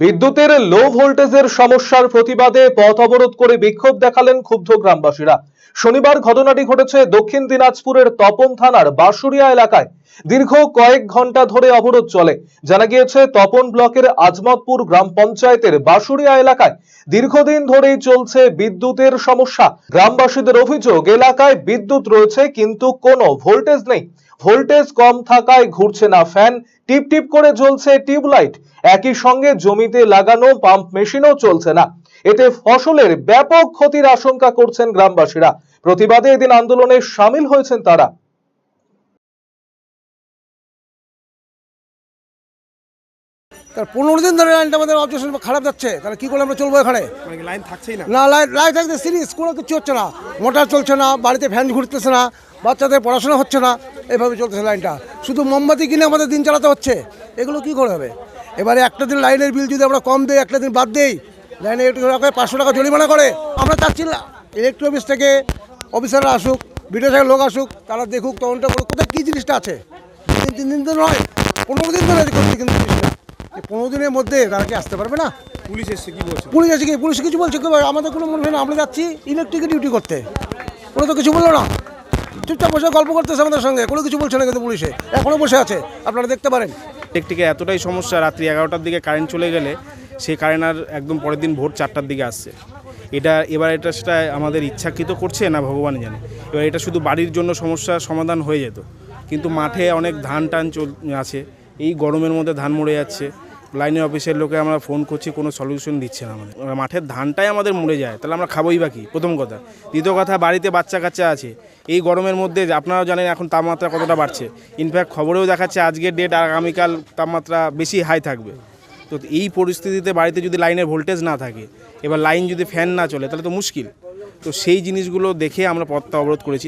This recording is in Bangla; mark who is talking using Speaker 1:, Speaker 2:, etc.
Speaker 1: বিদ্যুতের লো ভোল্টেজের সমস্যার প্রতিবাদে পথ অবরোধ করে বিক্ষোভ দেখালেন ক্ষুব্ধ গ্রামবাসীরা। শনিবার ঘটনাটি ঘটেছে দক্ষিণ দিনাজপুরের তপন থানার বাঁশুড়িয়া এলাকায়। দীর্ঘ কয়েক ঘণ্টা ধরে অবরোধ চলে। জানা গিয়েছে, তপন ব্লকের আজমতপুর গ্রাম পঞ্চায়েতের বাঁশুড়িয়া এলাকায় দীর্ঘদিন ধরেই চলছে বিদ্যুতের সমস্যা। গ্রামবাসীদের অভিযোগ, এলাকায় বিদ্যুৎ রয়েছে কিন্তু কোনো ভোল্টেজ নেই। ভোল্টেজ কম থাকায় ঘুরছে না ফ্যান টিপ টিপ করে জ্বলছে টিউবলাইট। একই সঙ্গে জমিতে লাগানো পাম্প মেশিনও চলছে না। এতে ফসলের ব্যাপক ক্ষতির আশঙ্কা করছেন গ্রামবাসীরা। প্রতিবাদে এদিন আন্দোলনে সামিল হয়েছেন তারা।
Speaker 2: তার পনেরো দিন ধরে লাইনটা আমাদের অবজেকশন খারাপ যাচ্ছে। তাহলে কী করে আমরা চলবো এখানে?
Speaker 3: মানে লাইন থাকছেই না?
Speaker 2: না লাইট লাইট থাকতে সিরিজ কোনো কিছু হচ্ছে না। মোটর চলছে না বাড়িতে ফ্যান ঘুরতেছে না বাচ্চাদের পড়াশোনা হচ্ছে না। এভাবে চলতেছে লাইনটা শুধু মোমবাতি কিনে আমাদের দিন চালাতে হচ্ছে। এগুলো কি করে হবে? এবারে একটা দিন লাইনের বিল যদি আমরা কম দেই একটা দিন বাদ দেই লাইনে একটু টাকা পাঁচশো টাকা জরিমানা করে। আমরা চাচ্ছি না ইলেকট্রিক অফিস থেকে অফিসাররা আসুক বিডিও সাহেব লোক আসুক তারা দেখুক তদন্ত করুক কোথায় কী জিনিসটা আছে। তিন তিন দিন তো নয় পনেরো দিন ধরে করছি কিন্তু পনেরো দিনের মধ্যে তারা কি আসতে পারবে না?
Speaker 3: পুলিশ এসছে কি বলছে?
Speaker 2: পুলিশ এসে কি পুলিশ কিছু বলছে কি? আমাদের কোনো মনে হয় না আমরা যাচ্ছি ইলেকট্রিকের ডিউটি করতে। ওরা তো কিছু বলল না। চুপচাপ বসে গল্প করতেছে আমাদের সঙ্গে কোনো কিছু বলছে না কিন্তু পুলিশে। এখনও বসে আছে আপনারা দেখতে পারেন।
Speaker 3: ইলেকট্রিকে এতটাই সমস্যা, রাত্রি এগারোটার দিকে কারেন্ট চলে গেলে সেই কারেন্ট আর একদম পরের দিন ভোর চারটার দিকে আসছে। এটা, এবার এটা সেটা আমাদের ইচ্ছাকৃত করছে না ভগবান জানে। এবার এটা শুধু বাড়ির জন্য সমস্যা সমাধান হয়ে যেত। কিন্তু মাঠে অনেক ধান টান চল, আছে। এই গরমের মধ্যে ধান মরে যাচ্ছে। লাইনে অফিসের লোকে আমরা ফোন করছি, কোনো সলিউশন দিচ্ছে না আমাদের। মাঠের ধানটাই আমাদের মরে যায়, তাহলে আমরা খাবোই বাকি প্রথম কথা। দ্বিতীয় কথা, বাড়িতে বাচ্চা কাচ্চা আছে। এই গরমের মধ্যে আপনারাও জানেন এখন তাপমাত্রা কতটা বাড়ছে। ইনফ্যাক্ট খবরেও দেখাচ্ছে আজকের ডেট আর আগামীকাল তাপমাত্রা বেশি হাই থাকবে। তো এই পরিস্থিতিতে বাড়িতে যদি লাইনের ভোল্টেজ না থাকে, এবার লাইন যদি ফ্যান না চলে, তাহলে তো মুশকিল। তো সেই জিনিসগুলো দেখে আমরা পথটা অবরোধ করেছি।